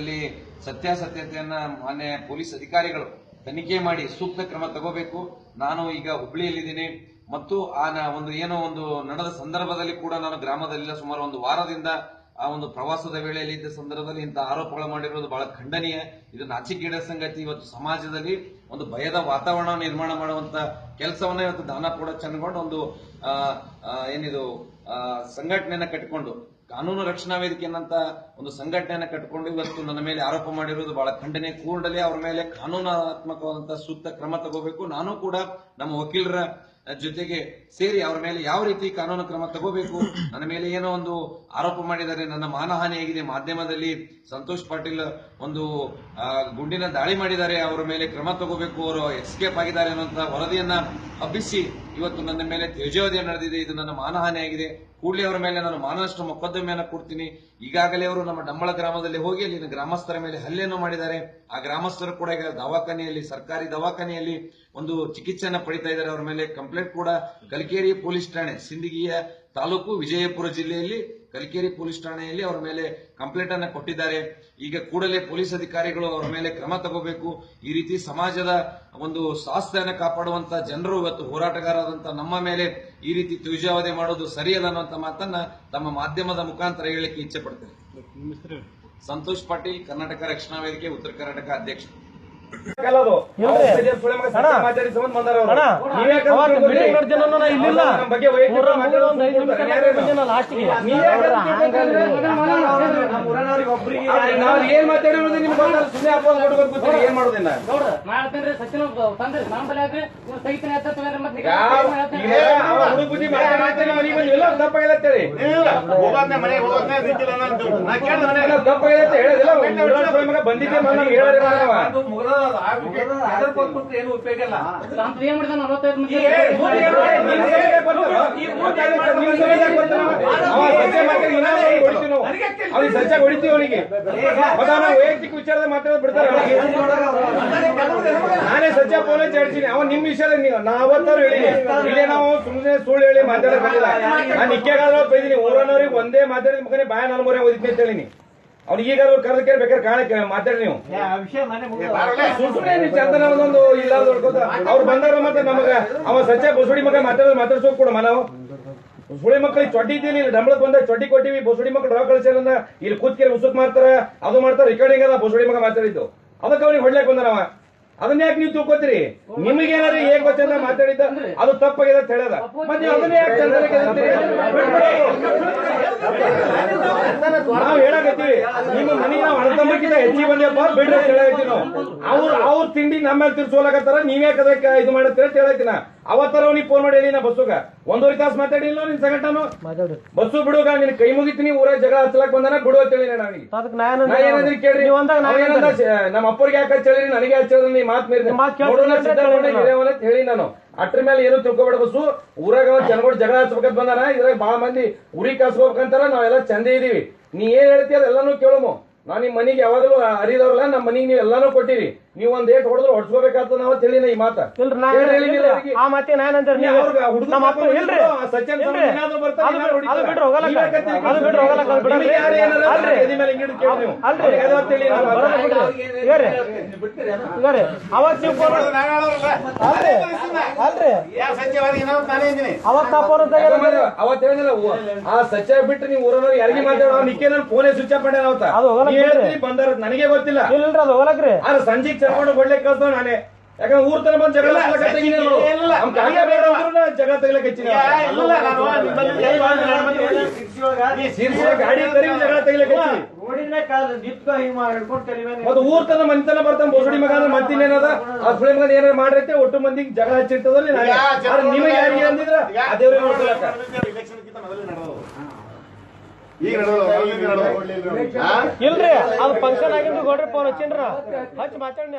ಅಲ್ಲಿ ಸತ್ಯಾಸತ್ಯತೆಯನ್ನ ಮಾನ್ಯ ಪೊಲೀಸ್ ಅಧಿಕಾರಿಗಳು ತನಿಖೆ ಮಾಡಿ ಸೂಕ್ತ ಕ್ರಮ ತಗೋಬೇಕು. ನಾನು ಈಗ ಹುಬ್ಳಿಯಲ್ಲಿದ್ದೀನಿ. ಮತ್ತು ಆ ಒಂದು ಏನೋ ಒಂದು ನಡೆದ ಸಂದರ್ಭದಲ್ಲಿ ಕೂಡ ನಾನು ಗ್ರಾಮದಲ್ಲಿಲ್ಲ ಸುಮಾರು ಒಂದು ವಾರದಿಂದ ಆ ಒಂದು ಪ್ರವಾಸದ ವೇಳೆಯಲ್ಲಿ ಇದ್ದ ಸಂದರ್ಭದಲ್ಲಿ ಇಂಥ ಆರೋಪಗಳು ಮಾಡಿರೋದು ಬಹಳ ಖಂಡನೀಯ. ಇದು ನಾಚಿಕೀಡ ಸಂಗತಿ. ಇವತ್ತು ಸಮಾಜದಲ್ಲಿ ಒಂದು ಭಯದ ವಾತಾವರಣ ನಿರ್ಮಾಣ ಮಾಡುವಂತ ಕೆಲಸವನ್ನ ಇವತ್ತು ದಾನ ಕೂಡ ಚಂದ್ಕೊಂಡು ಒಂದು ಏನಿದು ಸಂಘಟನೆಯನ್ನ ಕಟ್ಟಿಕೊಂಡು, ಕಾನೂನು ರಕ್ಷಣಾ ವೇದಿಕೆ ಅನ್ನಂತ ಒಂದು ಸಂಘಟನೆಯನ್ನ ಕಟ್ಟಿಕೊಂಡು ಇವತ್ತು ನನ್ನ ಮೇಲೆ ಆರೋಪ ಮಾಡಿರುವುದು ಬಹಳ ಖಂಡನೆ ಕೂಡಲೇ ಅವರ ಮೇಲೆ ಕಾನೂನಾತ್ಮಕವಾದಂತಹ ಸೂಕ್ತ ಕ್ರಮ ತಗೋಬೇಕು. ನಾನು ಕೂಡ ನಮ್ಮ ವಕೀಲರ ಜೊತೆಗೆ ಸೇರಿ ಅವರ ಮೇಲೆ ಯಾವ ರೀತಿ ಕಾನೂನು ಕ್ರಮ ತಗೋಬೇಕು, ನನ್ನ ಮೇಲೆ ಏನೋ ಒಂದು ಆರೋಪ ಮಾಡಿದ್ದಾರೆ ನನ್ನ ಮಾನಹಾನಿ ಆಗಿದೆ ಮಾಧ್ಯಮದಲ್ಲಿ ಸಂತೋಷ್ ಪಾಟೀಲ್ ಒಂದು ಗುಂಡಿನ ದಾಳಿ ಮಾಡಿದ್ದಾರೆ, ಅವರ ಮೇಲೆ ಕ್ರಮ ತಗೋಬೇಕು, ಅವರು ಎಸ್ಕೇಪ್ ಆಗಿದ್ದಾರೆ ಅನ್ನೋಂತಹ ವರದಿಯನ್ನ ಹಬ್ಬಿಸಿ ಇವತ್ತು ನನ್ನ ಮೇಲೆ ತ್ಯಜೋದಯ ನಡೆದಿದೆ, ಇದು ನನ್ನ ಮಾನಹಾನಿ ಆಗಿದೆ. ಕೂಡಲೇ ಅವರ ಮೇಲೆ ನಾನು ಮಾನನಷ್ಟ ಮೊಕದ್ದಮೆಯನ್ನು ಕೊಡ್ತೀನಿ. ಈಗಾಗಲೇ ಅವರು ನಮ್ಮ ಡಂಬಳ ಗ್ರಾಮದಲ್ಲಿ ಹೋಗಿ ಅಲ್ಲಿನ ಗ್ರಾಮಸ್ಥರ ಮೇಲೆ ಹಲ್ಲೆಯನ್ನು ಮಾಡಿದ್ದಾರೆ. ಆ ಗ್ರಾಮಸ್ಥರು ಕೂಡ ಈಗ ದವಾಖಾನೆಯಲ್ಲಿ, ಸರ್ಕಾರಿ ದವಾಖಾನೆಯಲ್ಲಿ ಒಂದು ಚಿಕಿತ್ಸೆಯನ್ನು ಪಡಿತಾ ಇದ್ದಾರೆ. ಅವರ ಮೇಲೆ ಕಂಪ್ಲೇಂಟ್ ಕೂಡ ಕಲ್ಕೇರಿ ಪೊಲೀಸ್ ಠಾಣೆ, ಸಿಂದಗಿಯ ತಾಲೂಕು ವಿಜಯಪುರ ಜಿಲ್ಲೆಯಲ್ಲಿ ಕಲಿಕೇರಿ ಪೊಲೀಸ್ ಠಾಣೆಯಲ್ಲಿ ಅವರ ಮೇಲೆ ಕಂಪ್ಲೇಂಟ್ ಅನ್ನ ಕೊಟ್ಟಿದ್ದಾರೆ. ಈಗ ಕೂಡಲೇ ಪೊಲೀಸ್ ಅಧಿಕಾರಿಗಳು ಅವರ ಮೇಲೆ ಕ್ರಮ ತಗೋಬೇಕು. ಈ ರೀತಿ ಸಮಾಜದ ಒಂದು ಸ್ವಾಸ್ಥ್ಯನ ಕಾಪಾಡುವಂತ ಜನರು ಇವತ್ತು ಹೋರಾಟಗಾರರಾದಂತ ನಮ್ಮ ಮೇಲೆ ಈ ರೀತಿ ತ್ವಜಾವಧಿ ಮಾಡೋದು ಸರಿಯಲ್ಲ ಅನ್ನುವಂತ ಮಾತನ್ನ ತಮ್ಮ ಮಾಧ್ಯಮದ ಮುಖಾಂತರ ಹೇಳಲಿಕ್ಕೆ ಇಚ್ಛೆ ಪಡ್ತೇನೆ. ಸಂತೋಷ್ ಪಾಟೀಲ್ ಕರ್ನಾಟಕ ರಕ್ಷಣಾ ವೇದಿಕೆ ಉತ್ತರ ಕರ್ನಾಟಕ ಅಧ್ಯಕ್ಷ ಇಲ್ಲಿಲ್ಲ. ನೀವೇ ನಾವು ಏನ್ ಮಾತಾಡಿರೋದು ನಿಮ್ಗೆ ಗೊತ್ತಲ್ಲ ಸುಮ್ಮನೆ ಅಪ್ಪ ಕೊಟ್ಕೊಂಡು ಗೊತ್ತಿಲ್ಲ ಏನ್ ಮಾಡೋದಿಲ್ಲ ಗೌಡ್ರ, ನಾ ಹೇಳ್ತೇನ್ರಿ ಸಚಿನ್ ತಂದ್ರಿ ನಮ್ಮ ಬಲೆ ಆದ್ರಿ ತೆಗಿತೀನಿ ಅಂತ ತಗೊಂಡ್ರಿ ಮತ್ತೆ ಹುಡುಗ ಬುದ್ಧಿ ಮಾತಾಡ್ತಾನೆ ಬಂದು ಎಲ್ಲ ದಪ್ಪ ಹೇಳತ್ತೇಳಿ ಮನೆಗೆ ಹೋಗೋದ್ನೇ ನಿಂತಿಲ್ಲ ನಾನು ನಾ ಕೇಳ್ದೆ ಮನೆಗೆ. ಎಲ್ಲ ತಪ್ಪ ಹೇಳತ್ತೆ ಹೇಳೋದಿಲ್ಲ ಮಗ ಬಂದಿದ್ದೆ ಮಗ ನಮ್ಗೆ ಹೇಳೋದಿಲ್ಲ ಇಲ್ಲ ಅಂತ ಏನ್ ಮಾಡಿದ ನಲವತ್ತೈದು ಮಂದಿ ಏ, ಬುದ್ಧಿ ಹೇಳು, ನಿನ್ ಸರಿಯಾಗಿ ಬರ್ತಾರೋ? ನಿನ್ ಸರಿಯಾಗಿ ಬರ್ತಾನೋ? ಅವ ಸತ್ಯ ಮಾತಾಡಿ ಇನ್ನೊಂದು ಅವ್ನಿಗೆ ಹೊಡಿತೀವಿ ಸಜ್ಜ ಹೊಡಿತೀವಿ ಅವನಿಗೆ ಮತ್ತೆ ಅವನ ವೈಯಕ್ತಿಕ ವಿಚಾರದ ಮಾತಾಡೋದು ಬಿಡ್ತಾರೆ ಅವನಿಗೆ ನಾನೇ ಸಜ್ಜ ಫೋನ್ ಹೇಳ್ತೀನಿ ಅವ ನಿಮ್ ವಿಷಯದ ನೀವು ನಾ ಹೇಳಿ ಇಲ್ಲೇ ನಾವು ಸುಮ್ಮನೆ ಸುಳ್ಳು ಹೇಳಿ ಮಾತಾಡಕ್ ಬಂದಿಲ್ಲ ನಾನು ಇಕ್ಕೆಗಾದ್ರು ಬೈದಿನಿ ಊರನ್ನವ್ರಿಗೆ ಒಂದೇ ಮಾತಾಡಿದ ಮುಖನೆ ಬಾಯ ನಾನು ಮೊರೆ ಓದಿದ್ನಿ ಅಂತ ಹೇಳಿನಿ ಅವ್ನು ಈಗಾದ್ರೂ ಕರೆದಕ್ಕೆ ಬೇಕಾದ್ರೆ ಕಾಣಕ್ಕೆ ಮಾತಾಡಿ ನೀವು ಸುಮ್ಮನೆ ನೀವು ಚಂದನ ಒಂದೊಂದು ಇಲ್ಲ ಅವ್ರು ಬಂದಾರ ಮತ್ತೆ ನಮಗ ಅವ ಸತ್ಯ ಬಸುಡಿ ಮಗ ಮಾತಾಡೋದು ಮಾತಾಡ್ಸೋಕ್ ಕೂಡ ಮನವು ಸುಳಿ ಮಕ್ಕಳಿಗೆ ಚೊಡ್ಡಿ ಇಲ್ಲಿ ಡಂಬಳಕ್ ಬಂದ, ಚೊಡ್ಡಿ ಕೊಟ್ಟಿವಿ, ಬಸುಡಿ ಮಕ್ಕಳು ರೊಕ್ಕ ಕಳಿಸಿಲ್ಲ ಇಲ್ಲಿ ಕೂತ್ಕೇರಿ ಉಸುಕ್ ಮಾಡ್ತಾರ, ಅದು ಮಾಡ್ತಾರ ರೆಕಾರ್ಡಿಂಗ್ ಅದ, ಬಸುಡಿ ಮಗ ಮಾತಾಡಿದ್ದು. ಅದಕ್ಕೆ ಅವ್ನಿಗೆ ಹೊಡ್ಲಕ್ ಬಂದನವ ಅದನ್ನ ಯಾಕೆ ನೀವು ತಿಳ್ಕೊತೀರಿ? ನಿಮಗೆ ಏನಾರ ಹೇಗ್ ಗೊತ್ತಿಲ್ಲ ಮಾತಾಡಿದ್ದ, ಅದು ತಪ್ಪಾಗಿದೆ ಅಂತ ಮತ್ತೆ ನೀವು ಅದನ್ನ ಯಾಕೆ ನಾವ್? ನಾವು ಹೇಳಕತ್ತೀವಿ, ನಿಮ್ಮ ಮನೆಗೆ ನಾವು ಅಣತಂಬಕ್ಕಿಂತ ಹೆಚ್ಚಿಗೆ ಬಂದ್ಯಪ್ಪ ಬಿಡ್ರಿ ಹೇಳಕತ್ತೀವಿ ನಾವು. ಅವ್ರ ಅವ್ರ ತಿಂಡಿ ನಮ್ಮ ತಿರ್ಸೋಲಕತ್ತಾರ ನೀವ್ಯಾಕೆ ಅದಕ್ಕೆ ಇದು ಮಾಡತ್ತೀರ ಅಂತ ಹೇಳತ್ತೀನ ಅವತ್ತರ ನೀ ಫೋನ್ ಮಾಡಿ ಹೇಳಿ ನಾ ಬಸ್ಸುಗ. ಒಂದೂವರೆ ತಾಸು ಮಾತಾಡಿಲ್ಲ ನಿನ್ ಸಂಘಟನು? ಬಸ್ಸು ಬಿಡುಗ ನಿನ್ ಕೈ ಮುಗಿತೀನಿ ಊರಾಗ ಜಗಳ ಹಚ್ಚಲಕ್ ಬಂದಾನ ಬಿಡು ಅಂತ ಹೇಳಿ ಅದಕ್ಕೆ ನಾ ನಾ ಏನಂದ್ರೆ ಕೇಳ್ರಿ. ನೀವು ಅಂದಾಗ ನಾ ಏನಂದ, ನಮ್ಮ ಅಪ್ಪರಿಗೆ ಯಾಕೆ ಹಚ್ಚಳಿ ನನಗೆ ಹಚ್ಚಳಿ ನೀ ಮಾತ್ ಮೀರಿದೆ ನೋಡೋಣ ಅಂತ ಹೇಳಿ ನಾನು. ಅಟ್ರ ಮೇಲೆ ಏನು ತಿಳ್ಕೊಬೇಡ ಬಸ್ಸು. ಊರಾಗ ಅವ್ರ ಜನಗಳು ಜಗಳ ಹಚ್ಚಬೇಕಂತ ಬಂದಾನ. ಇದ್ರಾಗ ಬಾಳ ಮಂದಿ ಉರಿ ಕಾಸ್ಕೋಬೇಕಂತಾರ ನಾವೆಲ್ಲ ಚಂದ ಇದೀವಿ. ನೀ ಏನ್ ಹೇಳ್ತೀಯ ಅದೆಲ್ಲಾನು ಕೇಳಮು. ನಾನ್ ನಿಮ್ ಮನೆಗೆ ಯಾವಾಗಲೂ ಅರಿದವ್ರಲ್ಲ. ನಮ್ಮ ಮನೆಗೆ ನೀವು ಎಲ್ಲಾನು ಕೊಟ್ಟಿರಿ. ನೀವು ಒಂದ್ ಏಟ್ ಹೊಡೆದ್ರೆ ಹೊಡ್ಸ್ಕೋಬೇಕಾಗ್ತದ ನಾವು ತಿಳಿನ ಈ ಮಾತ. ಇಲ್ರಿ. ಆ ಮಾತಿ ಆ ನಮ್ಮ ಅಪ್ಪ ಇಲ್ರಿ. ಅದು ಹೋಗಲ್ಲ ಅದು ಹೋಗಲ್ಲ ಅಲ್ರಿ. ಅಲ್ರಿ. ಅವತ್ತು ನೀವು ಫೋನ್. ಅಲ್ರಿ. ಅಲ್ರಿ. ಆ ಫೋನ್ ಅವತ್ತು ಹೇಳಿದ್ನಲ್ಲ, ಆ ಸತ್ಯ ಬಿಟ್ಟು ನೀವು ಊರನ್ನವ್ರು ಯಾರಿಗೆ ಮಾತಾಡೋ ನಿಕ್ಕೆ ನಾನು ಫೋನೇ ಸ್ವಿಚ್ ಆಫ್ ಮಾಡ್ಯಾನ ಅವತ್ತ. ಅದು ಹೋಗಲ್ಲ ಬಂದಾರ ನನಗೆ ಗೊತ್ತಿಲ್ಲ. ಇಲ್ರಿ ಅದು ಹೋಗಲಕ್ರಿ ಆದ್ರೆ ಸಂಜೆಗೆ ಚರ್ಕೊಂಡು ಕೊಡ್ಲಿಕ್ಕೆ ಕಳ್ಸ ನಾನೇ. ಯಾಕಂದ್ರೆ ಊರ್ ತನ ಬಂದ್ ಜಗಳ ಜಗಳ ತೆಗಿಲಕ್ ಹಚ್ಚಿನಿ. ಗಾಡಿ ಜಗಳ ತೆಗಿಲಕ್ ಹಚ್ಚಿನಿ. ಮತ್ತೆ ಊರ್ ತನ ಮಂತನ ಬರ್ತಾನೆ ಬೋಸಡಿ ಮಗ ಅಂದ್ರೆ ಮತ್ತಿನ್ನೇನದ ಆ ಸುಳಿ ಮಗನ ಏನಾರ ಮಾಡಿರತ್ತೆ ಒಟ್ಟು ಮಂದಿಗೆ ಜಗಳ ಹಚ್ಚಿರ್ತದಲ್ಲಿ ನಿಮಗೆ ಯಾರಿಗೆ ಅಂದಿದ್ರ ಆ ನೋಡ್ಕೊಳಕ ಮೊದಲೇ ನಡೆದವು. ಇಲ್ರಿ ಅದು ಫಂಕ್ಷನ್ ಆಗಿದ್ದು ಗೋಡ್ರಿ ಫೋನ್ ಹಚ್ಚಿನ್ರ. ಹಚ್ಚಿ ಮಾತಾಡಿ